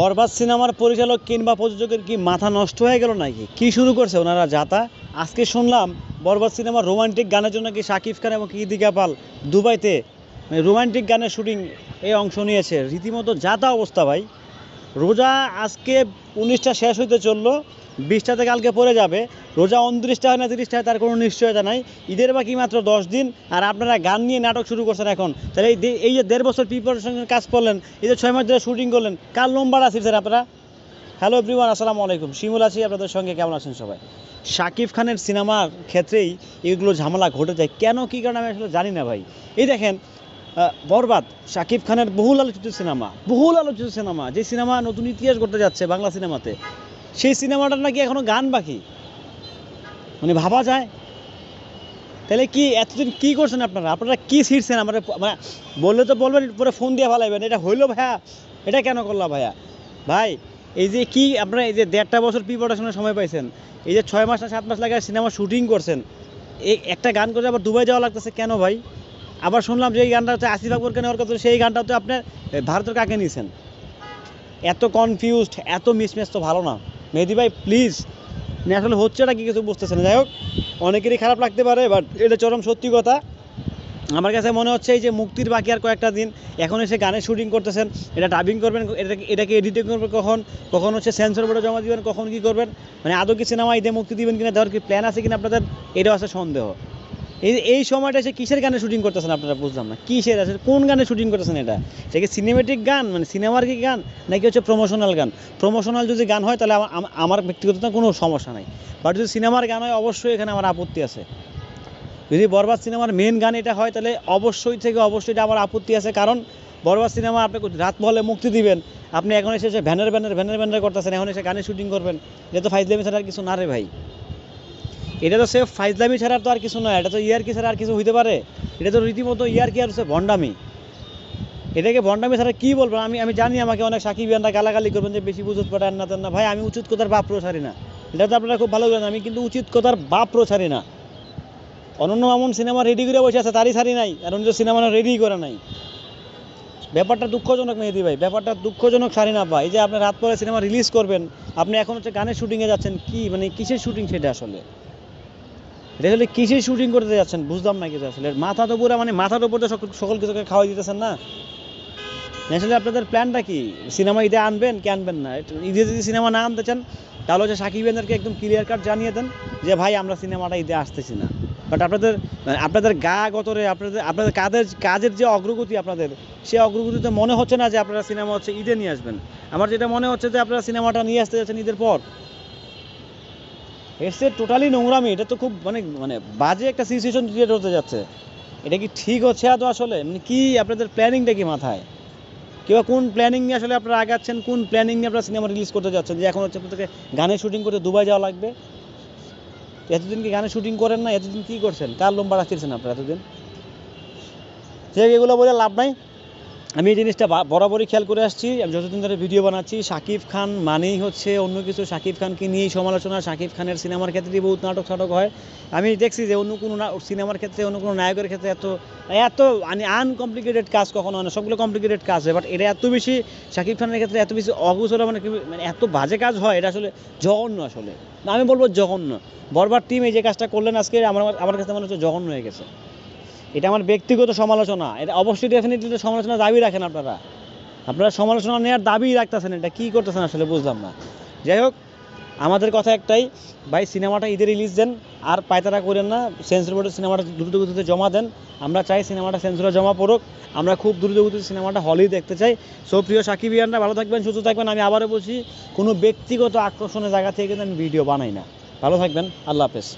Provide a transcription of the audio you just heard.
বরবাদ সিনেমার পরিচালক কিংবা প্রযোজকের কি মাথা নষ্ট হয়ে গেল নাকি? কি শুরু করছে ওনারা যাতা? আজকে শুনলাম বরবাদ সিনেমার রোমান্টিক গানের জন্য কি শাকিব খান এবং কীর্তিকা পাল দুবাইতে মানে রোমান্টিক গানের শুটিং এ অংশ নিয়েছে। রীতিমতো যাতা অবস্থা ভাই। রোজা আজকে উনিশটা শেষ হইতে চলল বিশটাতে কালকে পড়ে যাবে। রোজা উনত্রিশটা হয় না তিরিশটা হয়, তার কোনো নিশ্চয়তা নাই। ঈদের বাকি মাত্র দশ দিন, আর আপনারা গান নিয়ে নাটক শুরু করছেন এখন। তাহলে এই এই যে দেড় বছর প্রিপারেশনের কাজ করলেন, এই যে ছয় মাস ধরে শুটিং করলেন, কার লম্বার আছেন স্যার আপনারা? হ্যালো এভরিওয়ান আসসালামু আলাইকুম। শিমুল আছি, আপনাদের সঙ্গে কেমন আছেন সবাই? শাকিব খানের সিনেমার ক্ষেত্রেই এগুলো ঝামেলা ঘটে যায়। কেন, কী কারণে আমি আসলে জানি না ভাই। এই দেখেন বরবাদ। শাকিব খানের বহুল আলোচিত সিনেমা, বহুল আলোচিত সিনেমা, যে সিনেমা নতুন ইতিহাস করতে যাচ্ছে বাংলা সিনেমাতে। সেই সিনেমাটার নাকি এখনও গান বাকি? মানে ভাবা যায়? তাহলে কি এতদিন কি করছেন আপনারা? আপনারা কি ছিঁড়ছেন আমরা মানে বললে তো বলবেন, পরে ফোন দিয়ে ভালাইবেন এটা হইল ভাইয়া? এটা কেন করলা ভাইয়া? ভাই, এই যে কি আপনারা এই যে দেড়টা বছর প্রিপারেশনের সময় পাইছেন, এই যে ছয় মাস না সাত মাস লাগে সিনেমা শুটিং করছেন, এই একটা গান করে আবার দুবাই যাওয়া লাগতেছে কেন ভাই? আবার শুনলাম যে এই গানটা হচ্ছে আসিফ আকবরকে নেওয়ার কথা সেই গানটা হচ্ছে আপনার ভারতের কাকে নিয়েছেন এত কনফিউজড এত মিসম্যাচ তো ভালো না। মেহেদি ভাই প্লিজ আসলে হচ্ছেটা কি কিছু বুঝতেছে না। যাই হোক, অনেকেরই খারাপ লাগতে পারে বাট এটা চরম সত্যি কথা। আমার কাছে মনে হচ্ছে এই যে মুক্তির বাকি আর কয়েকটা দিন, এখন এসে গানের শুটিং করতেছেন, এটা ডাবিং করবেন এটাকে এটাকে এডিটিং করবেন কখন? কখন হচ্ছে সেন্সর বোর্ডে জমা দিবেন, কখন কি করবেন? মানে আদৌ কি সিনেমা ঈদে মুক্তি দিবেন কিনা, দেওয়ার কি প্ল্যান আছে কিনা আপনাদের? এটাও আছে সন্দেহ। এই এই সময়টা এসে কিসের গানে শুটিং করতেছেন আপনারা বুঝলাম না? কিসের? আছে কোন গানে শুটিং করতেছেন এটা? সে কি সিনেমেটিক গান? মানে সিনেমার কি গান? নাকি হচ্ছে প্রমোশনাল গান? প্রমোশনাল যদি গান হয় তাহলে আমা- আমা- আমার ব্যক্তিগত কোনো সমস্যা নাই। বাট যদি সিনেমার গান হয়, অবশ্যই এখানে আমার আপত্তি আছে। যদি বরবাদ সিনেমার মেন গান এটা হয়, তাহলে অবশ্যই থেকে অবশ্যই এটা আমার আপত্তি আছে। কারণ বরবাদ সিনেমা আপনি রাত মহলে মুক্তি দিবেন। আপনি এখন এসে ভ্যানের ব্যানার ভ্যানের ব্যানার করতেছেন, এখন এসে গানে শুটিং করবেন, এটা তো ফাইজলামি আর কিছু না রে ভাই। এটা তো সে ফাইজলামি ছাড়া তো আর কিছু নয়, এটা তো ইয়ারকি ছাড়া আর কিছু হইতে পারে। এটা তো রীতিমতো ইয়ারকি আর হচ্ছে ভণ্ডামি। এটাকে ভণ্ডামি ছাড়া কী বলবেন আমি আমি জানি আমাকে অনেক সাকিব ইয়ানরা গালাগালি করবেন যে বেশি বুঝত পাঠান না না। ভাই, আমি উচিত কথার বাপ প্রসারি না। এটা তো আপনারা খুব ভালো জানেন, আমি কিন্তু উচিত কথার বাপ প্রসারি না। অনন্য এমন সিনেমা রেডি করে বসে আছে, তারই সারি নাই, আর অন্য সিনেমা রেডি করে নাই। ব্যাপারটা দুঃখজনক মেহেদি ভাই, ব্যাপারটা দুঃখজনক সারি না ভাই। এই যে আপনি রাত পরে সিনেমা রিলিজ করবেন, আপনি এখন হচ্ছে গানের শুটিংয়ে যাচ্ছেন, কি মানে কিসের শুটিং সেটা আসলে? আসলে কিসের শুটিং করতে যাচ্ছেন? বুঝলাম না কিছু আসলে। মাথা তো পুরো মানে মাথার উপর তো সকল কিছুকে খাওয়াই দিতেছেন না? আসলে আপনাদের প্ল্যানটা কি? সিনেমা ঈদে আনবেন কি আনবেন না? ঈদে যদি সিনেমা না আনতে চান, তাহলে হচ্ছে সাকিব খানদেরকে একদম ক্লিয়ার কাট জানিয়ে দেন যে, ভাই, আমরা সিনেমাটা ঈদে আসতেছি না। বাট আপনাদের মানে আপনাদের গা গতরে, আপনাদের আপনাদের কাজের কাজের যে অগ্রগতি আপনাদের সেই অগ্রগতিতে মনে হচ্ছে না যে, আপনারা সিনেমা হচ্ছে ঈদে নিয়ে আসবেন। আমার যেটা মনে হচ্ছে যে, আপনারা সিনেমাটা নিয়ে আসতে যাচ্ছেন ঈদের পর। এসে টোটালি নোংরামি, এটা তো খুব মানে মানে বাজে একটা সিচুয়েশন ক্রিয়েট হতে যাচ্ছে। এটা কি ঠিক হচ্ছে তো আসলে? মানে কি আপনাদের প্ল্যানিংটা কি মাথায়? কিংবা কোন প্ল্যানিং নিয়ে আসলে আপনারা আগাচ্ছেন? কোন প্ল্যানিং নিয়ে আপনারা সিনেমা রিলিজ করতে যাচ্ছেন? যে এখন হচ্ছে আপনাদেরকে গানের শুটিং করতে দুবাই যাওয়া লাগবে। এতদিন কি গানের শুটিং করেন না? এতদিন কি করছেন? কার লম্বা রাখতেছেন আপনারা এতদিন? ঠিক এগুলো বলে লাভ নাই। আমি এই জিনিসটা বরাবরই খেয়াল করে আসছি। আমি যতদিন ধরে ভিডিও বানাচ্ছি, শাকিব খান মানেই হচ্ছে অন্য কিছু। শাকিব খানকে নিয়েই সমালোচনা, শাকিব খানের সিনেমার ক্ষেত্রেই বহুত নাটক টাটক হয়। আমি দেখছি যে অন্য কোনো সিনেমার ক্ষেত্রে, অন্য কোনো নায়কের ক্ষেত্রে এত এত মানে আনকমপ্লিকেটেড কাজ কখনো হয় না। সবগুলো কমপ্লিকেটেড কাজ হয় বাট এটা এত বেশি শাকিব খানের ক্ষেত্রে এত বেশি অগুছলা মানে মানে এত বাজে কাজ হয়, এটা আসলে জঘন্য আসলে। আমি বলব জঘন্য। বরবার টিম এই যে কাজটা করলেন আজকে, আমার আমার কাছে মনে হচ্ছে জঘন্য হয়ে গেছে। এটা আমার ব্যক্তিগত সমালোচনা। এটা অবশ্যই ডেফিনেটলি সমালোচনা দাবি রাখেন আপনারা। আপনারা সমালোচনা নেওয়ার দাবি রাখতেছেন, এটা কী করতেছেন আসলে বুঝলাম না। যাই হোক, আমাদের কথা একটাই, ভাই সিনেমাটা ঈদে রিলিজ দেন, আর পায়তারা করেন না সেন্সর বোর্ডে সিনেমাটা দ্রুত গতিতে জমা দেন। আমরা চাই সিনেমাটা সেন্সরে জমা পড়ুক, আমরা খুব দ্রুত গতিতে সিনেমাটা হলেই দেখতে চাই। সো প্রিয় সাকিবিয়ানরা ভালো থাকবেন, সুস্থ থাকবেন। আমি আবারও বলছি, কোনো ব্যক্তিগত আকর্ষণের জায়গা থেকে কিন্তু আমি ভিডিও বানাই না। ভালো থাকবেন, আল্লাহ হাফেজ।